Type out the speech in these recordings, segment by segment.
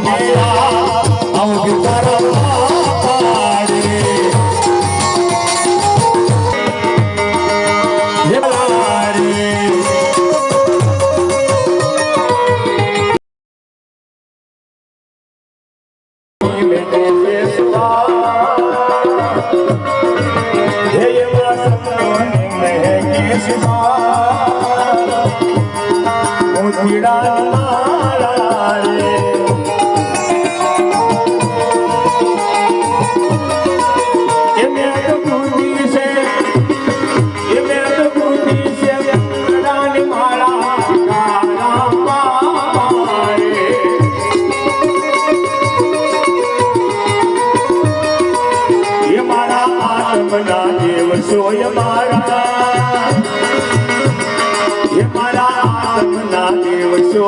Maria.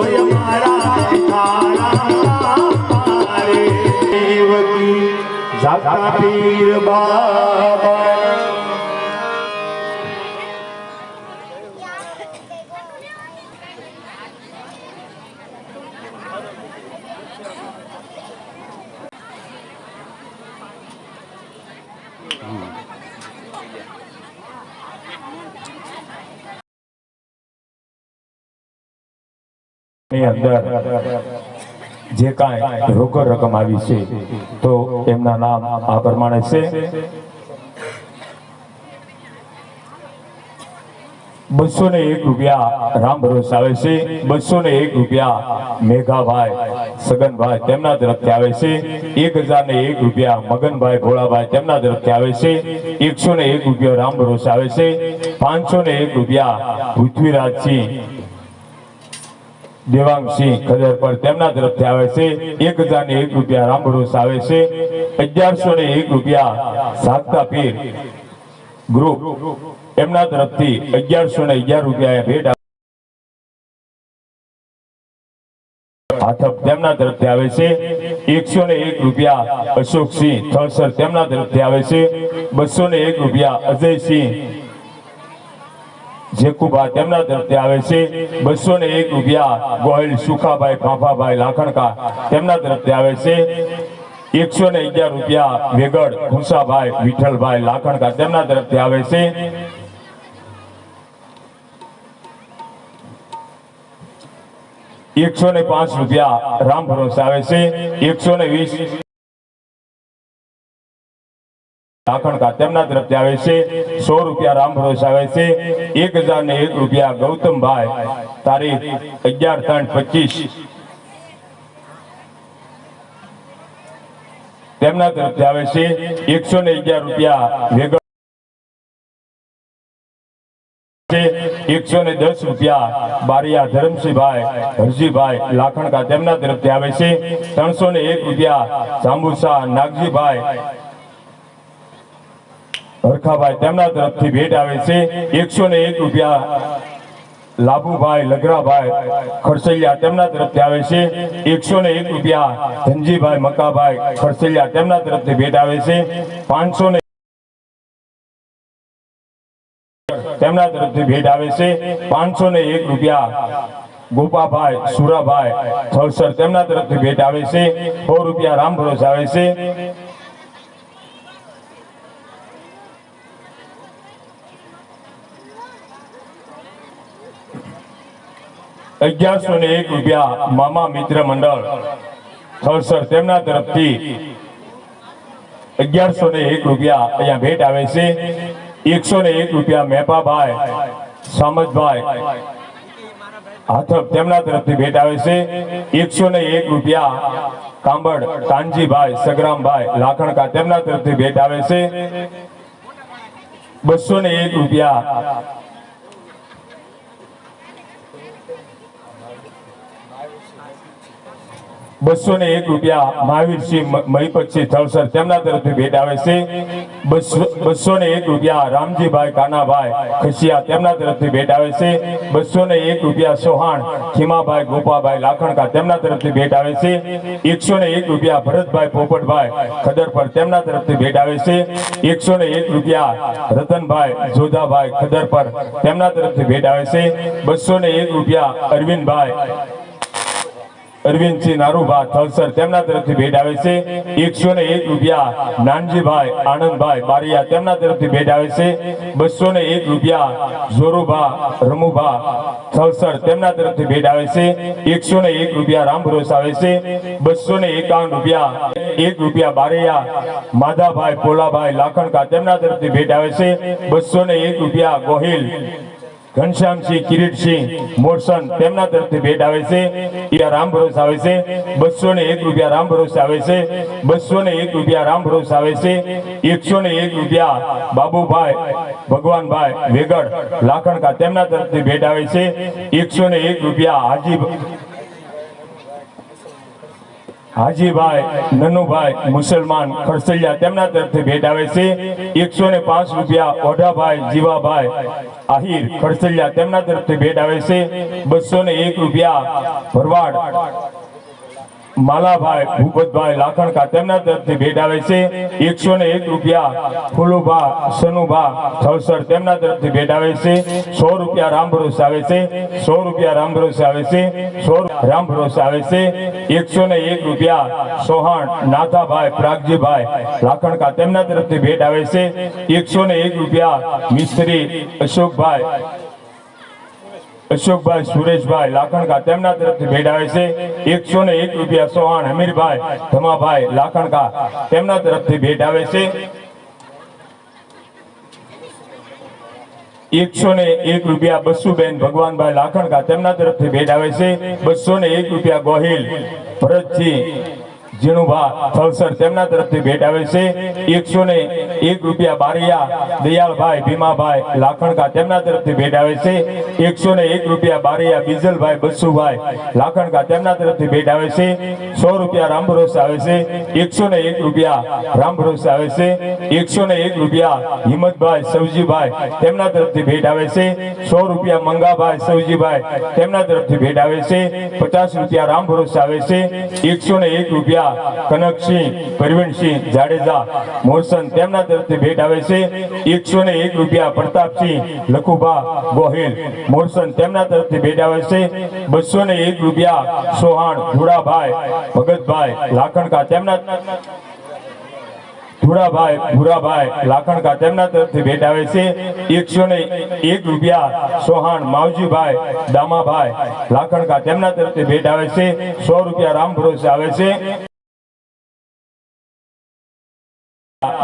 સોય મારા તારા જાતા પીર બાબા. ની અંદર જે કાંઈ રોકડ રકમ આવી છે, તો એમના નામ આ પ્રમાણે છે. બસો ને એક રૂપિયા રામ ભરોસ આવે છે બસો ને એક રૂપિયા મેઘાભાઈ સગનભાઈ તેમના તરફથી આવે છે, એક હજાર ને એક રૂપિયા મગનભાઈ ભોળાભાઈ તેમના તરફથી આવે છે એકસો ને એક રૂપિયા રામ ભરોસ આવે છે પાંચસો ને એક રૂપિયા પૃથ્વીરાજસિંહ દેવાંગસિંહ ખદર પર તેમના તરફથી આવે છે. એક હજાર ને એક રૂપિયા રામભરોસ આવે છે. અગિયારસો ને એક રૂપિયા સાગતા પીર ગ્રુપ એમના તરફથી અગિયારસો ને અગિયાર રૂપિયા ભેટ તેમના તરફથી આવે અશોકસિંહ આવે છે. બસો ને એક રૂપિયા અજયસિંહ જેકુબા તેમના તરફથી આવે છે. બસો ને એક રૂપિયા ગોહિલ સુખાભાઈ ફાંફાભાઈ લાખણકા તેમના તરફથી આવે છે. એકસો ને અગિયાર રૂપિયા વેગડ ખુશાભાઈ વિઠ્ઠલભાઈ લાખણકા તેમના તરફથી આવે છે. એકસો ને પાંચ રૂપિયા રામ ભરોસે આવે છે. એકસો ને વીસ લાખણકા તેમના તરફથી આવે છે. સો રૂપિયા રામ આવે છે. એક હજાર ને એક રૂપિયા ગૌતમભાઈ. તારીખ અગિયાર ત્રણ પચીસ. તેમના તરફથી આવે છે. એકસો ને અગિયાર રૂપિયા વેગડ છે. એકસો ને દસ રૂપિયા બારિયા ધરમસિંહભાઈ, હરજીભાઈ લાખણકા તેમના તરફથી આવે છે. ત્રણસો ને એક રૂપિયા સાંબુસા નાગજીભાઈ હરખાભાઈ તેમના તરફથી ભેટ આવે છે. એકસો ને એક રૂપિયા લાભુભાઈ લગરાભાઈ ખડસલિયા તેમના તરફથી આવે છે. એકસો ને એક રૂપિયા ધનજીભાઈ મકાભાઈ ખડસલિયા તેમના તરફથી ભેટ આવે છે. પાંચસો ને તેમના તરફથી ભેટ આવે છે. પાંચસો ને એક રૂપિયા ગોપાભાઈ, સુરાભાઈ થળસર તેમના તરફથી ભેટ આવે છે. સો રૂપિયા રામ ભરોસે આવે છે. અગિયારસો ને એક રૂપિયા મામા મિત્ર મંડળ થળસર તેમના તરફથી અગિયારસો ને એક રૂપિયા અહીંયા ભેટ આવે છે. એકસો ને એક રૂપિયા મેપાભાઈ સામજભાઈ હાથપ તેમના તરફથી ભેટ આવે છે. એકસો ને એક રૂપિયા કાંબડ કાનજીભાઈ, સગરામભાઈ લાખણકા તેમના તરફથી ભેટ આવે છે. બસો ને એક રૂપિયા બસો ને એક રૂપિયા મહાવીરસિંહ મહિપતસિંહ થલસર તેમના તરફથી ભેટ આવે છે. બસો ને એક રૂપિયા રામજીભાઈ કાનાભાઈ ખસિયા તેમના તરફથી ભેટ આવે છે. બસો ને એક રૂપિયા સોહાણ ખીમાભાઈ ગોપાભાઈ લાખણકા તેમના તરફથી ભેટ આવે છે. એકસો ને એક રૂપિયા ભરતભાઈ પોપટભાઈ ખદરપર તેમના તરફથી ભેટ આવે છે. એકસો ને એક રૂપિયા રતનભાઈ જોધાભાઈ ખદરપર તેમના તરફથી ભેટ આવે છે. બસો ને એક રૂપિયા અરવિંદભાઈ અરવિંદસિંહ નારુભા થલસર તેમના તરફથી ભેટ આવે છે. એકસો એક રૂપિયા નાનજીભાઈ આનંદભાઈ બારિયા તેમના તરફથી ભેટ આવે છે. બસો ને એક રૂપિયા ઝોરુભા રમુભા થલસર તેમના તરફથી ભેટ આવે છે. એકસો ને એક રૂપિયા રામ ભરોસ આવે છે. બસો એકાવન રૂપિયા એક રૂપિયા બારૈયા માધાભાઈ પોલાભાઈ લાખણકા તેમના તરફથી ભેટ આવે છે. બસો ને એક રૂપિયા ગોહિલ ઘનશ્યામસિંહ, કિરીટસિંહ મોરસન તેમના તરફથી ભેટ આવે છે. એ રામ ભરોસ આવે છે. બસો ને એક રૂપિયા રામ ભરોસ આવે છે. બસો ને એક રૂપિયા રામ ભરોસ આવે છે. એકસો ને એક રૂપિયા બાબુભાઈ, ભગવાનભાઈ વેગડ લાખણકા તેમના તરફથી ભેટ આવે છે. એકસો ને એક રૂપિયા હાજી હાજીભાઈ, નનુભાઈ, મુસલમાન ખરસૈયા તેમના તરફથી ભેટ આવે છે. એકસો ને પાંચ રૂપિયા ઓઢાભાઈ, જીવાભાઈ, આહિર ખરસૈયા તેમના તરફથી ભેટ આવે છે. બસો ને એક રૂપિયા ભરવાડ માલાભાઈ, ભૂપતભાઈ લાખણકા તેમના તરફથી ભેટ આવે છે. એકસો ને એક રૂપિયા ફુલુભા, સનુભા થવસર તેમના તરફથી ભેટ આવે છે. સો રૂપિયા રામભરોસ આવે છે. સો રૂપિયા રામભરોસ આવે છે. સો રામભરોસ આવે છે. એકસો ને એક રૂપિયા સોહાણ, નાથાભાઈ, પ્રાગજીભાઈ લાખણકા તેમના તરફથી ભેટ આવે છે. એકસો ને એક રૂપિયા મિસ્ત્રી અશોકભાઈ અશોકભાઈ, સુરેશભાઈ લાખણકા તેમના તરફથી ભેટ આવે છે. એકસો ને એક રૂપિયા સોહાણ હમીરભાઈ, ધમાભાઈ લાખણકા તેમના તરફથી ભેટાવે છે. એકસો ને એક રૂપિયા બસુબેન, ભગવાનભાઈ લાખણકા તેમના તરફથી ભેટ આવે છે. બસો ને એક રૂપિયા ગોહિલ ભરતસિંહ જીણુભા થલસર તેમના તરફથી ભેટ આવે છે. એકસો ને એક રૂપિયા બારિયા, દયાળભાઈ, ભીમાભાઈ, લાખણકા તેમના તરફથી ભેટ આવે છે. એકસો ને એક રૂપિયા બારિયા, બીજલભાઈ, બસુભાઈ, લાખણકા તેમના તરફથી ભેટ આવે છે. સો રૂપિયા રામભરોસ આવે છે. એકસો ને એક રૂપિયા રામભરોસ આવે છે. એકસો ને એક રૂપિયા હિંમતભાઈ, સવજીભાઈ તેમના તરફથી ભેટ આવે છે. સો રૂપિયા મંગાભાઈ, સવજીભાઈ તેમના તરફથી ભેટ આવે છે. પચાસ રૂપિયા રામભરોસ આવે છે. એકસો ને એક રૂપિયા કનકસિંહ, પરવીનસિંહ, જાડેજા મોરસન તેમના તરફથી ભેટ આવે છે. એકસો ને એક રૂપિયા પ્રતાપસિંહ, લખુભા, ગોહિલ મોરસન તેમના તરફથી ભેટ આવે છે. બસો ને એક રૂપિયા સોહાણ ધુડાભાઈ ભગતભાઈ, લાખણકા તેમના ધુડાભાઈ ભૂરાભાઈ લાખણકા તેમના તરફથી ભેટ આવે છે. એકસો ને એક રૂપિયા સોહાણ, માવજીભાઈ, દામાભાઈ, લાખણકા તેમના તરફથી ભેટ આવે છે. સો રૂપિયા રામ ભરોસે આવે છે.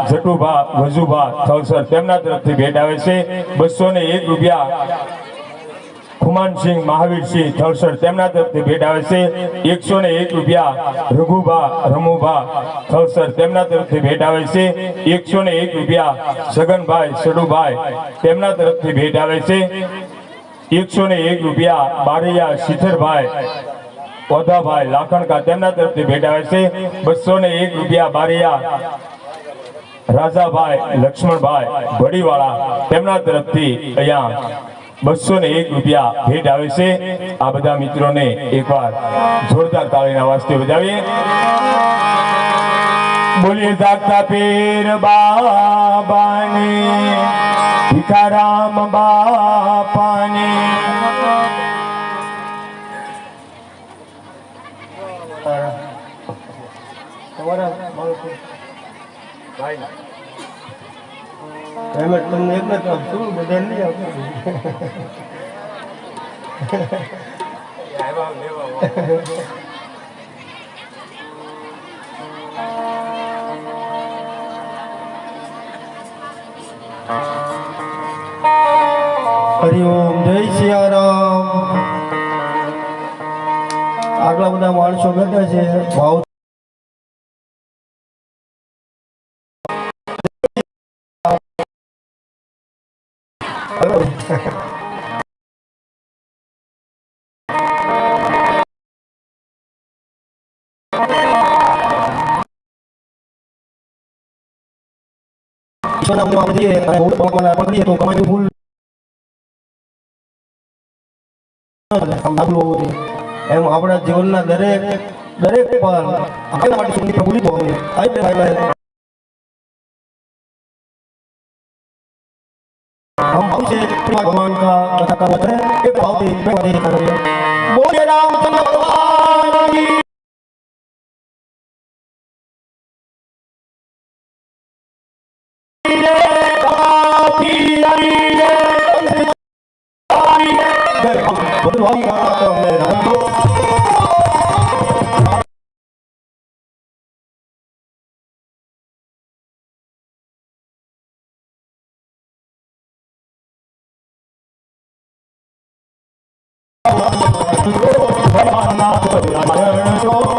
જટુભા વજુભા થલસર તેમના તરફથી ભેટ આવે છે. બસો ને એક રૂપિયા ખુમાનસિંહ, મહાવીરસિંહ, થલસર તેમના તરફથી ભેટ આવે છે. એકસો ને એક રૂપિયા રઘુભા, રમુભા, થલસર તેમના તરફથી ભેટ આવે છે. એકસો ને એક રૂપિયા સગનભાઈ, સડુભાઈ તેમના તરફથી ભેટ આવે છે. એકસો ને એક રૂપિયા બારૈયા, શિથરભાઈ, ઓધાભાઈ, લાખણકા તેમના તરફથી ભેટ આવે છે. બસો ને એક રૂપિયા બારૈયા રાજાભાઈ, લક્ષ્મણભાઈ ભડીવાળા તેમના તરફથી અહીંયા બસો ને એક રૂપિયા ભેટ આવે છે. આ બધા મિત્રોને એકવાર જોરદાર તાળીના વાસ્તે બજાવીએ. બોલીએ, જાગતા પીર બાબાની, ભીખારામ બાપાની. તમારા પેમેન્ટ તમને હરિઓમ જય સિયારામ. આગલા બધા માણસો બેઠા છે ભાવ ઈશ્વરના હુકમ આપણે જઈએ અને ભૂલ ભગવાનને અર્પણ કરીએ તો કમાઈ ભૂલ ન થાય. આમ ડાબલું હોવું જોઈએ. એમ આપણા જીવનના દરેક દરેક પલ આપણા માટે સુંદર પ્રભુ લીધો હોય આઈ બે ભાઈ બહેન हम भाव से भगवान का कथा कर्म करें एक भाव से मैं वादे करें बोले रामचंद्र भगवान Oh,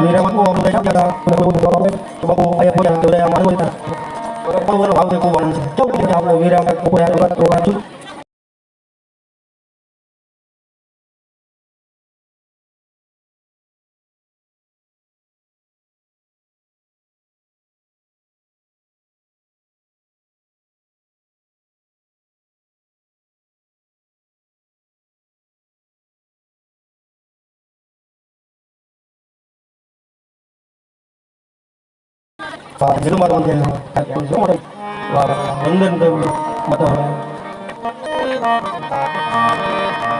વિરામકો આપણે જાગ્યા હતા અને કોઈ બોલવા આવે તો બાપુ આયા પોયા તો રહ્યા મારું હતા પણ બોલો ભાવ ખૂબ આનંદ છે ચૌક રીતે આપણે વિરામ કોઈ આ વાત કરવા છું Pak, và Jerman ಒಂದು ಕಲ್ಯಾಣ ಮಾಡಿ ಒಂದೊಂದು ಮತ್ತು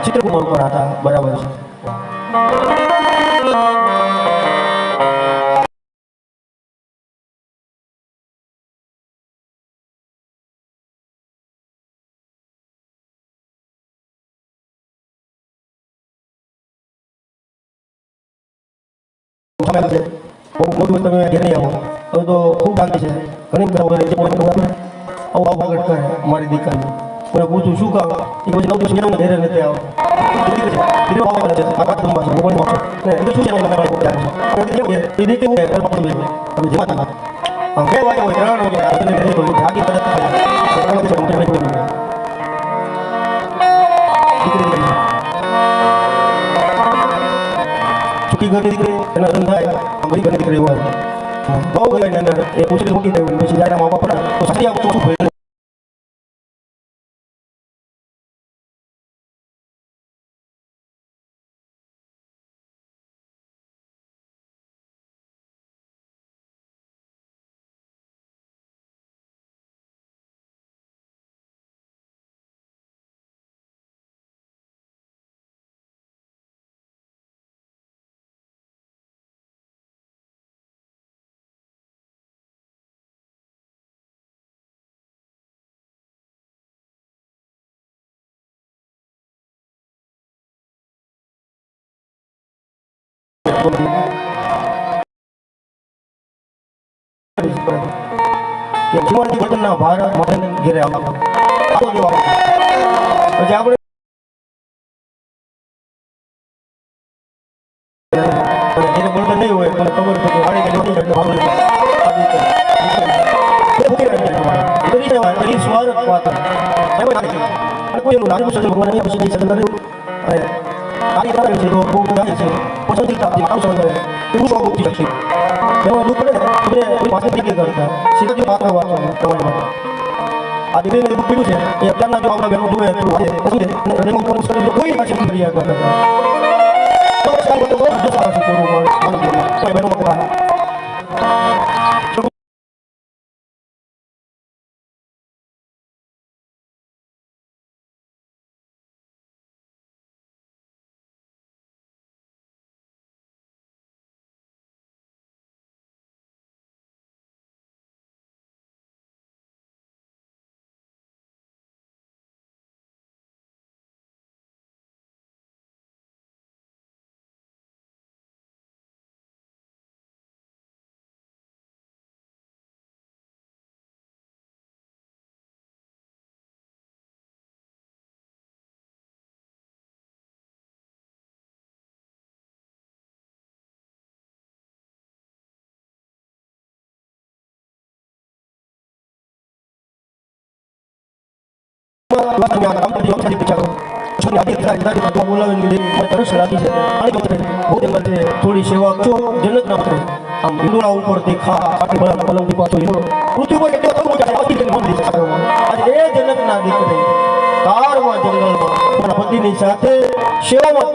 ಚಿತ್ರಕುಮಾರ್ ಹೋರಾಟ ಬರಬಹುದು Thank you. તમે આવો તો ખૂબ બાકી છે ઘણી બધા વગર જે કોઈ લોકો આપે આવું આવું આગળ કરે મારી દીકરી મને પૂછું શું કામ એ પછી નવ દિવસ મેં ઘેરે નથી આવો બીજો ભાવ કરે છે બહુ ગઈ અંદર એ પૂછડી મૂકી દેવું પછી જ્યારે મા બાપ પડે તો સારી આવું ચોખ્ખું કે જીવનની વતનના ભારત માટે ઘેરે આવો પછી આપણે એને બળતણ નહીં હોય મને ખબર છે કે વાળી કે નથી એટલે ભાવ છે. અને કોઈ એનું નાનું ભગવાન પછી સજ્જન કર્યું. અને કાર્ય કરે છે બહુ બધા છે. કરતા સીધા પાત્ર વાંચવાનું તમારી માટે આ છે એ અત્યારના જો આપણા બહેનો અને હૃદયમાં કોઈ મુશ્કેલી કોઈ ફરિયાદ ન થોડી સેવા છો જન્નત ના ઉતરે આમ હિંડોળા ભલા પલંગથી પાછો જંગલમાં પોતાના સાથે સેવામાં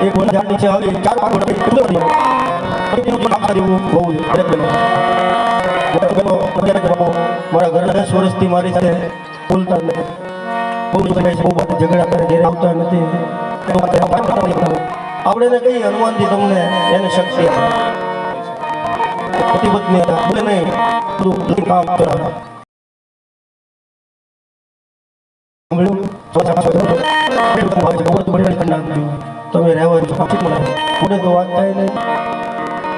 એક વન મારા ઘરના દસ વર્ષથી મારી સાથે બોલતા નથી બહુ ઝઘડા કરે આવતા નથી. આપણે એને કહીએ, હનુમાનજી તમને એને શક્તિ આપે પતિ હતા બોલે નહીં, બધું. તમે રહેવા દો. પાછી તો વાત થાય નહીં.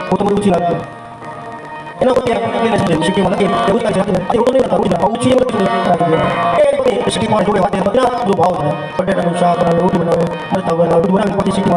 હું તો બધું ઊંચી નાખતો. એના મને એવું છે. ભાવ થાય. બટેટાનું શાક બનાવે, બનાવે, મરચાં બનાવે, બધું બનાવીને પછી શીખી